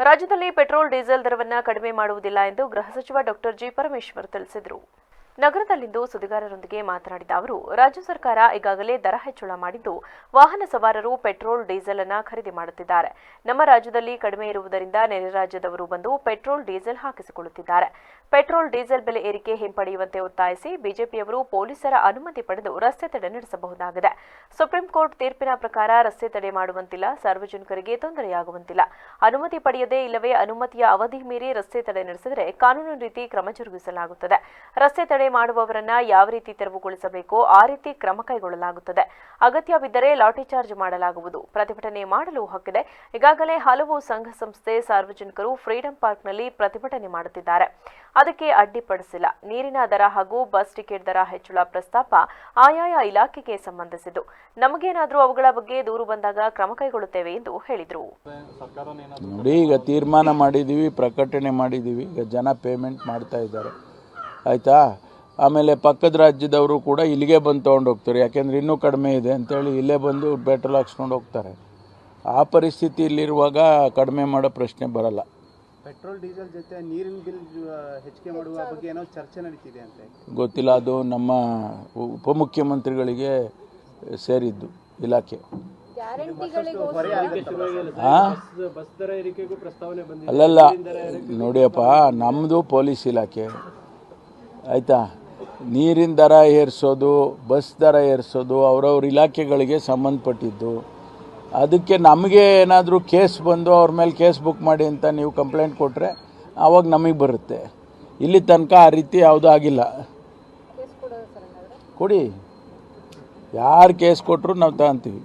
ರಾಜ್ಯದಲ್ಲಿ petrol diesel ದರವನ್ನು ಕಡಿಮೆ ಮಾಡುವುದಿಲ್ಲ ಎಂದು ಗೃಹ ಸಚಿವ ಡಾಕ್ಟರ್ ಜಿ ಪರಮೇಶ್ವರ್ ತಿಳಿಸಿದರು. ನಗರದಲ್ಲಿಂದು ಸುದ್ದಿಗಾರರೊಂದಿಗೆ ಮಾತನಾಡಿದ ಅವರು, ರಾಜ್ಯ ಸರ್ಕಾರ ಈಗಾಗಲೇ ದರ ಹೆಚ್ಚಳ ಮಾಡಿದ್ದು, ವಾಹನ ಸವಾರರು ಪೆಟ್ರೋಲ್, ಡೀಸೆಲ್ ಅನ್ನ ಖರೀದಿ ಮಾಡುತ್ತಿದ್ದಾರೆ. ನಮ್ಮ ರಾಜ್ಯದಲ್ಲಿ ಕಡಿಮೆ ಇರುವುದರಿಂದ ನೆರೆ ರಾಜ್ಯದವರು ಬಂದು ಪೆಟ್ರೋಲ್, ಡೀಸೆಲ್ ಹಾಕಿಸಿಕೊಳ್ಳುತ್ತಿದ್ದಾರೆ. ಪೆಟ್ರೋಲ್, ಡೀಸೆಲ್ ಬೆಲೆ ಏರಿಕೆ ಹಿಂಪಡೆಯುವಂತೆ ಒತ್ತಾಯಿಸಿ ಬಿಜೆಪಿಯವರು ಪೊಲೀಸರ ಅನುಮತಿ ಪಡೆದು ರಸ್ತೆ ತಡೆ ನಡೆಸಬಹುದಾಗಿದೆ. ಸುಪ್ರೀಂ ಕೋರ್ಟ್ ತೀರ್ಪಿನ ಪ್ರಕಾರ ರಸ್ತೆ ತಡೆ ಮಾಡುವಂತಿಲ್ಲ, ಸಾರ್ವಜನಿಕರಿಗೆ ತೊಂದರೆಯಾಗುವಂತಿಲ್ಲ. ಅನುಮತಿ ಪಡೆಯದೇ ಇಲ್ಲವೇ ಅನುಮತಿಯ ಅವಧಿ ಮೀರಿ ರಸ್ತೆ ತಡೆ ನಡೆಸಿದರೆ ಕಾನೂನು ರೀತಿ ಕ್ರಮ ಜರುಗಿಸಲಾಗುತ್ತದೆ. ರಸ್ತೆ ತಡೆ ಮಾಡುವವರನ್ನ ಯಾವ ರೀತಿ ತೆರವುಗೊಳಿಸಬೇಕೋ, ಆ ರೀತಿ ಕ್ರಮ ಕೈಗೊಳ್ಳಲಾಗುತ್ತದೆ. ಅಗತ್ಯವಿದ್ದರೆ ಲಾಠಿ ಚಾರ್ಜ್ ಮಾಡಲಾಗುವುದು. ಪ್ರತಿಭಟನೆ ಮಾಡಲು ಹಕ್ಕಿದೆ. ಈಗಾಗಲೇ ಹಲವು ಸಂಘ ಸಂಸ್ಥೆ ಸಾರ್ವಜನಿಕರು ಫ್ರೀಡಂ ಪಾರ್ಕ್ನಲ್ಲಿ ಪ್ರತಿಭಟನೆ ಮಾಡುತ್ತಿದ್ದಾರೆ. ಅದಕ್ಕೆ ಅಡ್ಡಿಪಡಿಸಿಲ್ಲ ನೀರಿನ ದರ ಹಾಗೂ ಬಸ್ ಟಿಕೆಟ್ ದರ ಹೆಚ್ಚಳ ಪ್ರಸ್ತಾಪ ಆಯಾಯ ಇಲಾಖೆಗೆ ಸಂಬಂಧಿಸಿದ್ದು. ನಮಗೇನಾದರೂ ಅವುಗಳ ಬಗ್ಗೆ ದೂರು ಬಂದಾಗ ಕ್ರಮ ಕೈಗೊಳ್ಳುತ್ತೇವೆ ಎಂದು ಹೇಳಿದರು. ಈಗ ತೀರ್ಮಾನ ಮಾಡಿದ್ದೀವಿ ಪ್ರಕಟಣೆ ಮಾಡಿದ್ದೀವಿ ಈಗ ಜನ ಪೇಮೆಂಟ್ ಮಾಡ್ತಾ ಇದ್ದಾರೆ. ಆಯಿತಾ? ಆಮೇಲೆ ಪಕ್ಕದ ರಾಜ್ಯದವರು ಕೂಡ ಇಲ್ಲಿಗೆ ಬಂದು ತೊಗೊಂಡು ಹೋಗ್ತಾರೆ. ಯಾಕೆಂದರೆ ಇನ್ನೂ ಕಡಿಮೆ ಇದೆ ಅಂತೇಳಿ ಇಲ್ಲೇ ಬಂದು ಪೆಟ್ರೋಲ್ ಹಾಕ್ಸ್ಕೊಂಡು ಹೋಗ್ತಾರೆ. ಆ ಪರಿಸ್ಥಿತಿ ಇಲ್ಲಿರುವಾಗ ಕಡಿಮೆ ಮಾಡೋ ಪ್ರಶ್ನೆ ಬರಲ್ಲ. ಪೆಟ್ರೋಲ್ ಡೀಸೆಲ್ ಜೊತೆ ನೀರಿನ ಬಿಲ್ ಹೆಚ್ಚಿಗೆ ಮಾಡುವ ಬಗ್ಗೆ ಏನೋ ಚರ್ಚೆ ನಡೀತಿದೆ ಅಂತ ಗೊತ್ತಿಲ್ಲ ಅದು ನಮ್ಮ ಉಪಮುಖ್ಯಮಂತ್ರಿಗಳಿಗೆ ಸೇರಿದ್ದು ಇಲಾಖೆ? ಅಲ್ಲಲ್ಲ ನೋಡಿಯಪ್ಪ ನಮ್ಮದು ಪೊಲೀಸ್ ಇಲಾಖೆ. ಆಯಿತಾ? ನೀರಿನ ದರ ಏರಿಸೋದು ಬಸ್ ದರ ಏರಿಸೋದು ಅವರವ್ರ ಇಲಾಖೆಗಳಿಗೆ ಸಂಬಂಧಪಟ್ಟಿದ್ದು. ಅದಕ್ಕೆ ನಮಗೆ ಏನಾದರೂ ಕೇಸ್ ಬಂದು ಅವ್ರ ಮೇಲೆ ಕೇಸ್ ಬುಕ್ ಮಾಡಿ ಅಂತ ನೀವು ಕಂಪ್ಲೇಂಟ್ ಕೊಟ್ಟರೆ ಆವಾಗ ನಮಗೆ ಬರುತ್ತೆ. ಇಲ್ಲಿ ತನಕ ಆ ರೀತಿ ಯಾವುದೂ ಆಗಿಲ್ಲ. ಕೊಡಿ. ಯಾರು ಕೇಸ್ ಕೊಟ್ಟರು ನಾವು ತಗೊಂತೀವಿ.